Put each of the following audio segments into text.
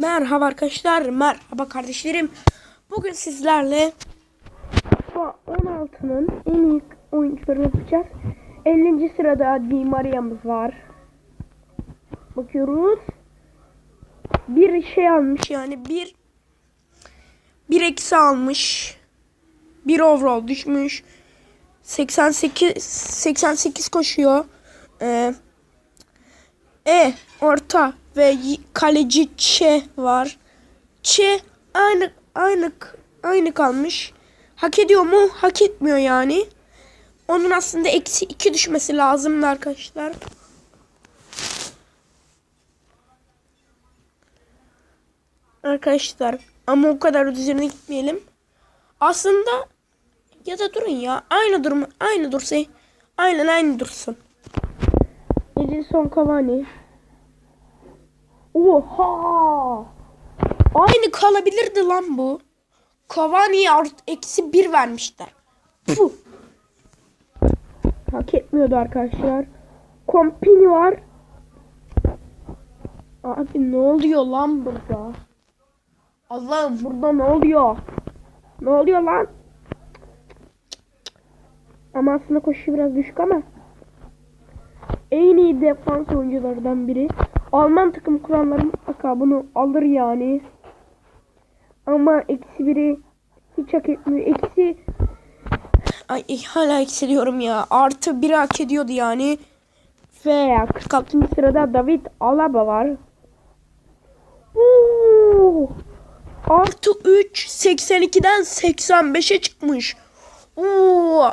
Merhaba arkadaşlar, merhaba kardeşlerim. Bugün sizlerle FIFA 16'nın en iyi oyuncularını yapacağız. 50. sırada Di Maria'mız var. Bakıyoruz. Bir şey almış yani bir bir eksi almış. Bir overall düşmüş. 88 88 koşuyor. Ee, e orta ve kaleci Ç var. Ç aynı aynı aynı kalmış. Hak ediyor mu? Hak etmiyor yani. Onun aslında eksi 2 düşmesi lazımdı arkadaşlar. Arkadaşlar ama o kadar üzerine gitmeyelim. Aslında ya da durun ya. Aynı durum aynı dursa aynen aynı dursun. Edinson Cavani. Oha! Aynı kalabilirdi lan bu. Cavani'ye eksi bir vermişler. Puh. Hak etmiyordu arkadaşlar. Kompini var. Abi ne oluyor lan burada? Allah'ım burada ne oluyor? Ne oluyor lan? Ama aslında koşu biraz düşük ama. En iyi defans oyunculardan biri. Alman takım kuranları mutlaka bunu alır yani. Ama eksi biri hiç hak etmiyor. Eksi Ay hala eksi diyorum ya. Artı biri hak ediyordu yani. Ve 46. sırada David Alaba var. Oo! Artı 3 82'den 85'e çıkmış. Oo!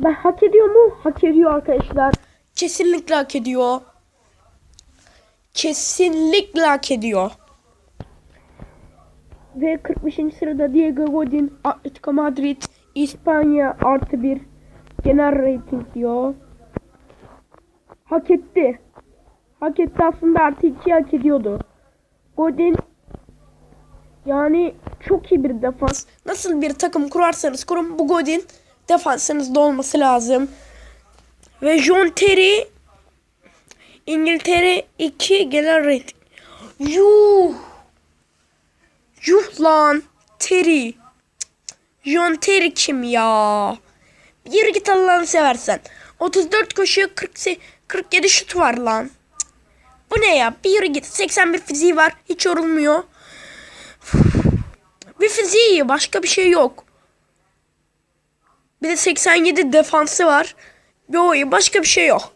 Ben hak ediyor mu? Hak ediyor arkadaşlar. Kesinlikle hak ediyor. Kesinlikle hak ediyor. Ve 45. sırada Diego Godin, Atletico Madrid, İspanya artı bir genel rating diyor. Hak etti. Hak etti aslında artı 2 hak ediyordu. Godin yani çok iyi bir defans. Nasıl bir takım kurarsanız kurun bu Godin defansınızda olması lazım. Ve John Terry İngiltere 2 genel rating. Yuh. Yuh lan. Terry. John Terry kim ya? Yürü git Allah'ını seversen. 34 koşuyor 40, 47 şut var lan. Bu ne ya? Bir git. 81 fiziği var. Hiç yorulmuyor. Bir fiziği. Başka bir şey yok. Bir de 87 defansı var. Bir o iyi. Başka bir şey yok.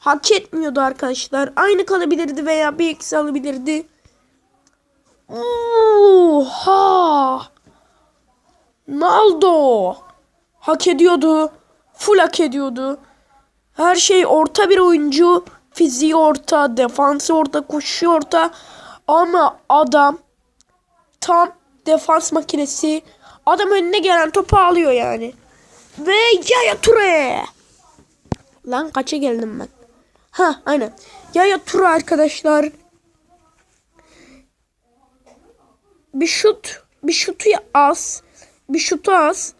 Hak etmiyordu arkadaşlar. Aynı kalabilirdi veya bir eksi alabilirdi. Oha! Naldo! Hak ediyordu. Full hak ediyordu. Her şey orta bir oyuncu. Fiziği orta, defansı orta, koşu orta. Ama adam tam defans makinesi. Adam önüne gelen topu alıyor yani. Ve Yaya Toure. Lan kaça geldim ben? Ha aynen. Yaya Toure arkadaşlar. Bir şut. Bir şutu az. Bir şutu az.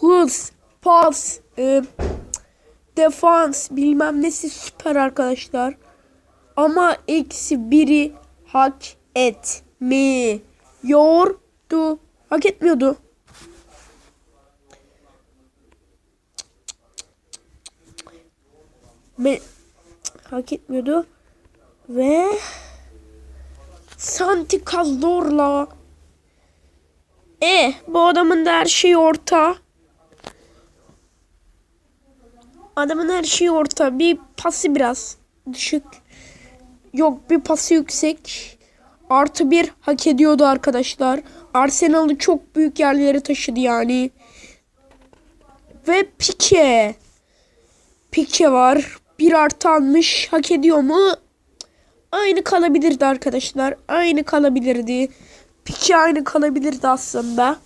Hız. Pas. E, defans. Bilmem nesi süper arkadaşlar. Ama eksi biri hak etmiyordu. Hak etmiyordu. Me hak etmiyordu. Ve Santi Cazorla E bu adamın da her şeyi orta. Adamın her şeyi orta. Bir pası biraz düşük. Yok bir pası yüksek. Artı bir hak ediyordu arkadaşlar. Arsenal'ı çok büyük yerlere taşıdı yani. Ve Pique. Pique var. Bir artı almış. Hak ediyor mu? Aynı kalabilirdi arkadaşlar. Aynı kalabilirdi. Pique aynı kalabilirdi aslında.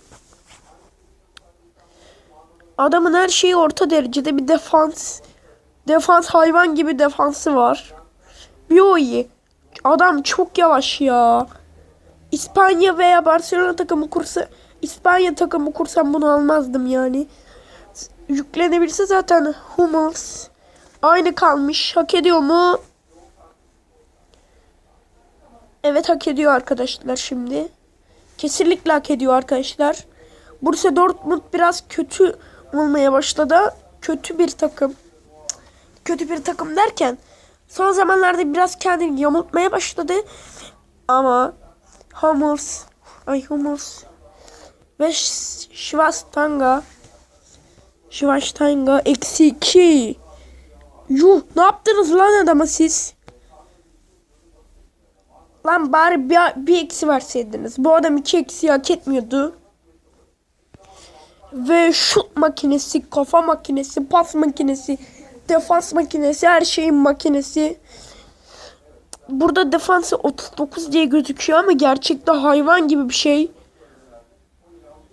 Adamın her şeyi orta derecede bir defans. Defans hayvan gibi defansı var. Bir o iyi. Adam çok yavaş ya. İspanya veya Barcelona takımı kursa İspanya takımı kursam bunu almazdım yani. Yüklenebilse zaten Hummels aynı kalmış. Hak ediyor mu? Evet hak ediyor arkadaşlar şimdi. Kesinlikle hak ediyor arkadaşlar. Borussia Dortmund biraz kötü olmaya başladı. Kötü bir takım. Kötü bir takım derken son zamanlarda biraz kendini yamultmaya başladı. Ama Hummels, ay Hummels ve Schwastanga Schwastanga eksi 2. Yuh ne yaptınız lan adama siz? Lan bari bir, bir eksi verseydiniz. Bu adam iki eksi hak etmiyordu. Ve şut makinesi, kafa makinesi, pas makinesi, defans makinesi, her şeyin makinesi. Burada defansı 39 diye gözüküyor ama gerçekte hayvan gibi bir şey.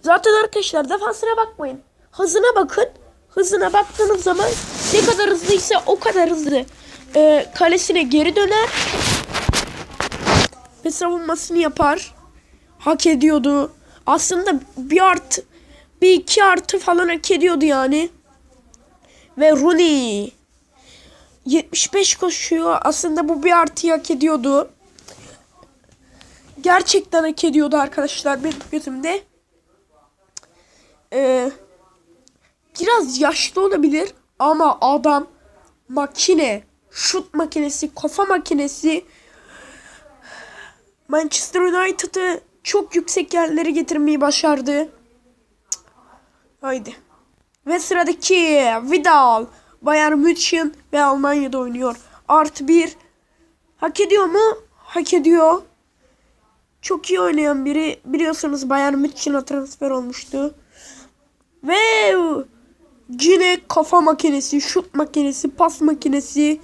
Zaten arkadaşlar defansına bakmayın. Hızına bakın. Hızına baktığınız zaman ne kadar hızlıysa o kadar hızlı. Ee, kalesine geri döner ve savunmasını yapar. Hak ediyordu. Aslında bir artı bir iki artı falan hak ediyordu yani. Ve Rooney 75 koşuyor. Aslında bu bir artı hak ediyordu. Gerçekten hak ediyordu arkadaşlar benim gözümde. Ee, biraz yaşlı olabilir ama adam makine, şut makinesi, kafa makinesi Manchester United'ı çok yüksek yerlere getirmeyi başardı. Haydi. Ve sıradaki Vidal. Bayern München ve Almanya'da oynuyor. Artı bir. Hak ediyor mu? Hak ediyor. Çok iyi oynayan biri. Biliyorsunuz Bayern München'e transfer olmuştu. Ve yine kafa makinesi, şut makinesi, pas makinesi.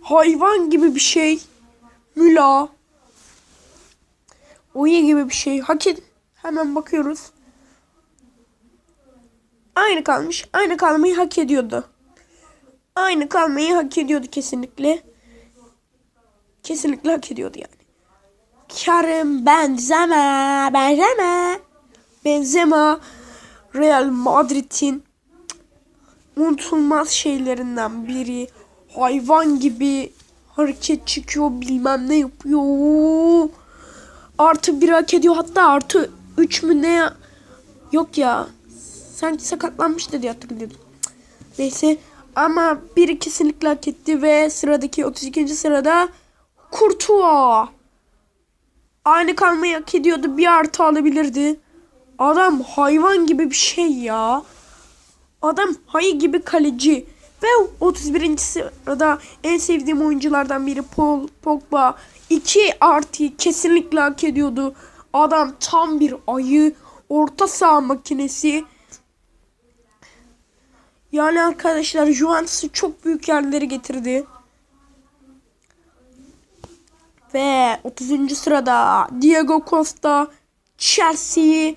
Hayvan gibi bir şey. Müla. Oye gibi bir şey. Hak ed Hemen bakıyoruz. Aynı kalmış. Aynı kalmayı hak ediyordu. Aynı kalmayı hak ediyordu kesinlikle. Kesinlikle hak ediyordu yani. Karim Benzema. Benzema. Benzema. Real Madrid'in unutulmaz şeylerinden biri. Hayvan gibi hareket çıkıyor bilmem ne yapıyor. Artı bir hak ediyor hatta artı 3 mü ne? Yok ya. Sanki sakatlanmıştı diye hatırlıyordum. Cık. Neyse ama biri kesinlikle hak etti ve sıradaki 32. sırada Kurtuğa. Aynı kalmayı hak ediyordu. Bir artı alabilirdi. Adam hayvan gibi bir şey ya. Adam hayı gibi kaleci. Ve 31. sırada en sevdiğim oyunculardan biri Paul Pogba. 2 artı kesinlikle hak ediyordu. Adam tam bir ayı. Orta saha makinesi. Yani arkadaşlar Juventus'u çok büyük yerlere getirdi. Ve 30. sırada Diego Costa Chelsea'yi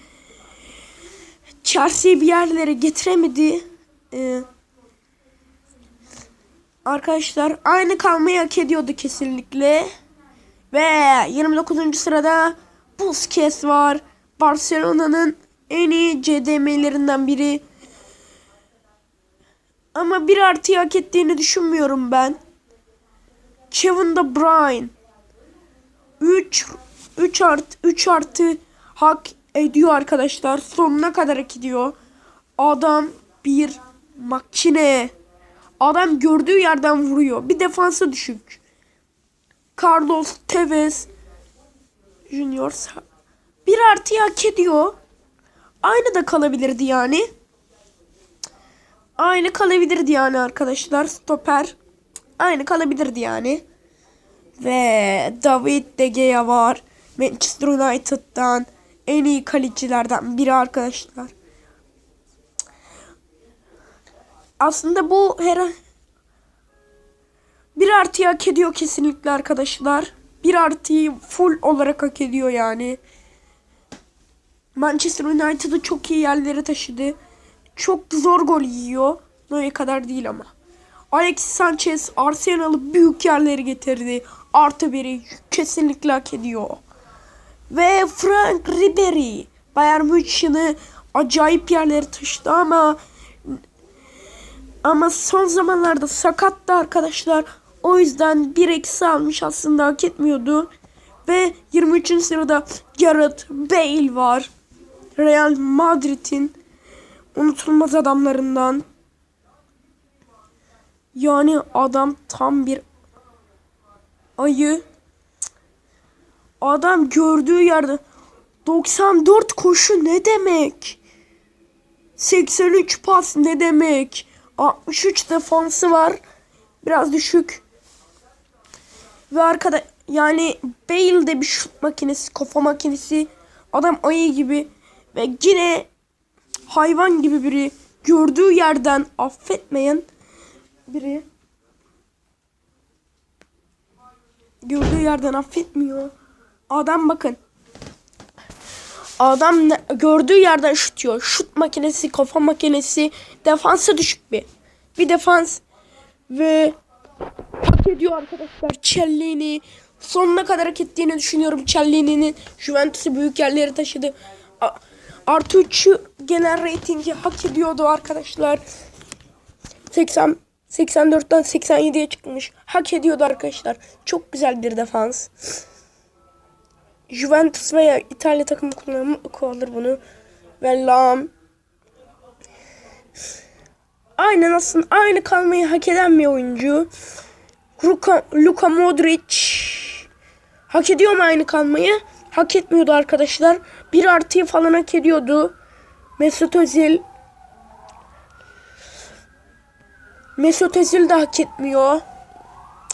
Chelsea'yi bir yerlere getiremedi. Ee, arkadaşlar aynı kalmayı hak ediyordu kesinlikle. Ve 29. sırada Busquets var. Barcelona'nın en iyi CDM'lerinden biri. Ama bir artı hak ettiğini düşünmüyorum ben. Kevin De Bruyne. 3 3 artı 3 artı hak ediyor arkadaşlar. Sonuna kadar hak ediyor. Adam bir makine. Adam gördüğü yerden vuruyor. Bir defansa düşük. Carlos Tevez Junior bir artı hak ediyor. Aynı da kalabilirdi yani. Aynı kalabilirdi yani arkadaşlar. Stoper. Aynı kalabilirdi yani. Ve David De Gea var. Manchester United'dan en iyi kalecilerden biri arkadaşlar. Aslında bu her bir artı hak ediyor kesinlikle arkadaşlar. Bir artıyı full olarak hak ediyor yani. Manchester United'ı çok iyi yerlere taşıdı. Çok zor gol yiyor. Noe kadar değil ama. Alex Sanchez Arsenal'ı büyük yerlere getirdi. Artı biri kesinlikle hak ediyor. Ve Frank Ribery Bayern München'i acayip yerlere taşıdı ama ama son zamanlarda sakattı arkadaşlar. O yüzden bir eksi almış aslında hak etmiyordu. Ve 23. sırada Gareth Bale var. Real Madrid'in unutulmaz adamlarından. Yani adam tam bir ayı. Adam gördüğü yerde 94 koşu ne demek? 83 pas ne demek? 63 defansı var. Biraz düşük. Ve arkada yani Bale de bir şut makinesi, kafa makinesi. Adam ayı gibi ve yine hayvan gibi biri. Gördüğü yerden affetmeyen biri. Gördüğü yerden affetmiyor. Adam bakın. Adam gördüğü yerden şutuyor. Şut makinesi, kafa makinesi. Defansa düşük bir. Bir defans ve hak ediyor arkadaşlar. Cellini sonuna kadar hak ettiğini düşünüyorum. Cellini'nin Juventus'u büyük yerlere taşıdı. Artı 3'ü genel reytingi hak ediyordu arkadaşlar. 80 84'ten 87'ye çıkmış. Hak ediyordu arkadaşlar. Çok güzel bir defans. Juventus veya İtalya takımı kullanır, kullanır bunu. Ve Lam. Aynen aslında aynı kalmayı hak eden bir oyuncu. Luka, Luka Modric. Hak ediyor mu aynı kalmayı? Hak etmiyordu arkadaşlar. Bir artıyı falan hak ediyordu. Mesut Özil. Mesut Özil de hak etmiyor.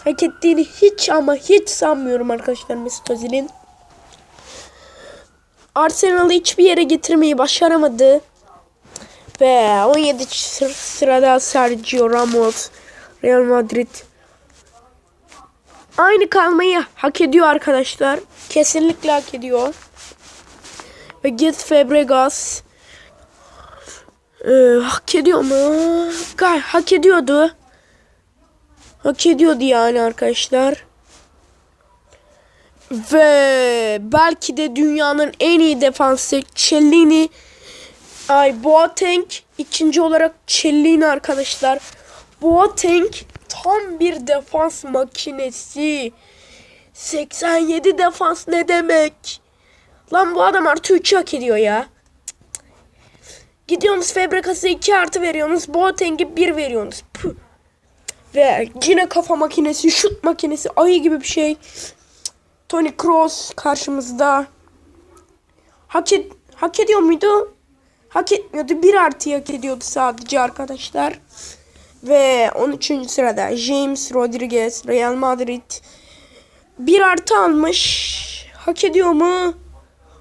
Hak ettiğini hiç ama hiç sanmıyorum arkadaşlar Mesut Özil'in. Arsenal'ı hiçbir yere getirmeyi başaramadı. Ve 17 sır- sırada Sergio Ramos, Real Madrid. Aynı kalmayı hak ediyor arkadaşlar. Kesinlikle hak ediyor. Ve Git Fabregas. Ee, hak ediyor mu? Gay hak ediyordu. Hak ediyordu yani arkadaşlar. Ve belki de dünyanın en iyi defansı Cellini. Ay Boateng ikinci olarak Cellini arkadaşlar. Boateng tam bir defans makinesi. 87 defans ne demek? Lan bu adam artı 3 hak ediyor ya. Gidiyorsunuz Fabregas'a 2 artı veriyorsunuz. Boateng'e 1 veriyorsunuz. Püh. Ve yine kafa makinesi, şut makinesi, ayı gibi bir şey. Tony Kroos karşımızda. Hak, et, hak ediyor muydu? Hak etmiyordu. Bir artı hak ediyordu sadece arkadaşlar. Ve 13. sırada James Rodriguez Real Madrid. Bir artı almış. Hak ediyor mu?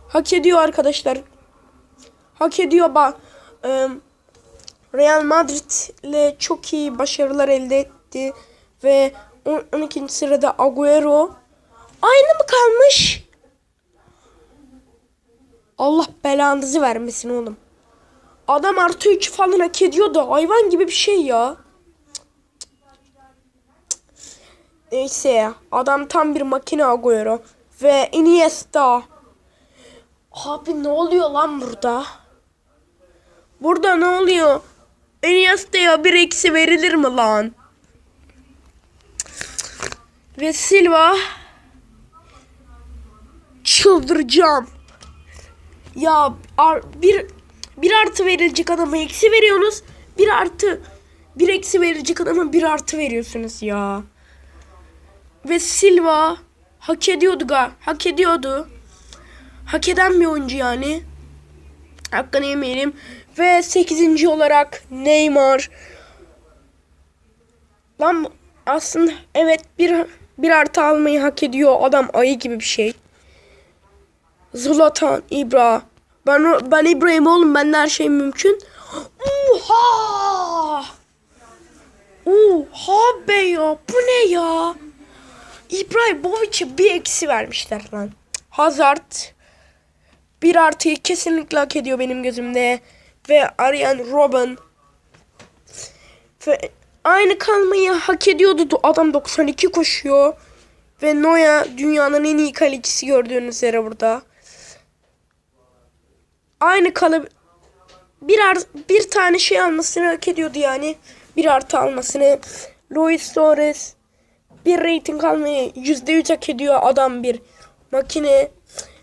Hak ediyor arkadaşlar. Hak ediyor bak. Real Madrid ile çok iyi başarılar elde etti. Ve on- 12. sırada Agüero. Aynı mı kalmış? Allah belanızı vermesin oğlum. Adam artı 3 falan hak ediyor da hayvan gibi bir şey ya. Neyse. Adam tam bir makine Agüero. Ve Iniesta. Abi ne oluyor lan burada? Burada ne oluyor? Iniesta'ya bir eksi verilir mi lan? Ve Silva. Çıldıracağım. Ya bir bir artı verilecek adama eksi veriyorsunuz. Bir artı bir eksi verilecek adama bir artı veriyorsunuz ya. Ve Silva hak ediyordu ga. Hak ediyordu. Hak eden bir oyuncu yani. Hakkını yemeyelim. Ve 8. olarak Neymar. Lan aslında evet bir bir artı almayı hak ediyor. Adam ayı gibi bir şey. Zlatan, İbra. Ben ben İbrahim oğlum. Bende her şey mümkün. Oha! Oha be ya. Bu ne ya? İbrahimovic'e bir eksi vermişler lan. Hazard bir artıyı kesinlikle hak ediyor benim gözümde. Ve Arjen Robben ve aynı kalmayı hak ediyordu. Adam 92 koşuyor. Ve Noya dünyanın en iyi kalecisi gördüğünüz üzere burada. Aynı kalı bir ar bir tane şey almasını hak ediyordu yani. Bir artı almasını. Luis Suarez bir rating almayı %100 hak ediyor adam bir. makine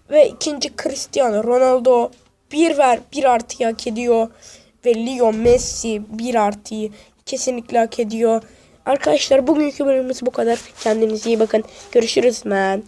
ve ikinci Cristiano Ronaldo bir ver bir artıyı hak ediyor ve Leo Messi bir artıyı kesinlikle hak ediyor. Arkadaşlar bugünkü bölümümüz bu kadar. Kendinize iyi bakın. Görüşürüz man.